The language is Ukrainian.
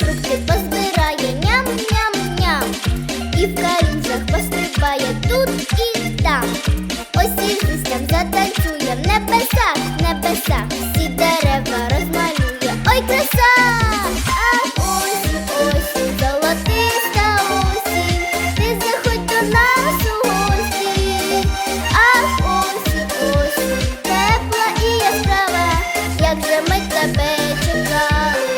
фрукти позбирає ням-ням-ням, і в карінцях пострибає тут і там. Ось із листям затанцює в небесах, в небесах, всі дерева розмалює. Ой, краса! А ось ось золотиста осінь, ти заходь до нас. А ось ось тепла і яскрава, як же ми тебе чекали.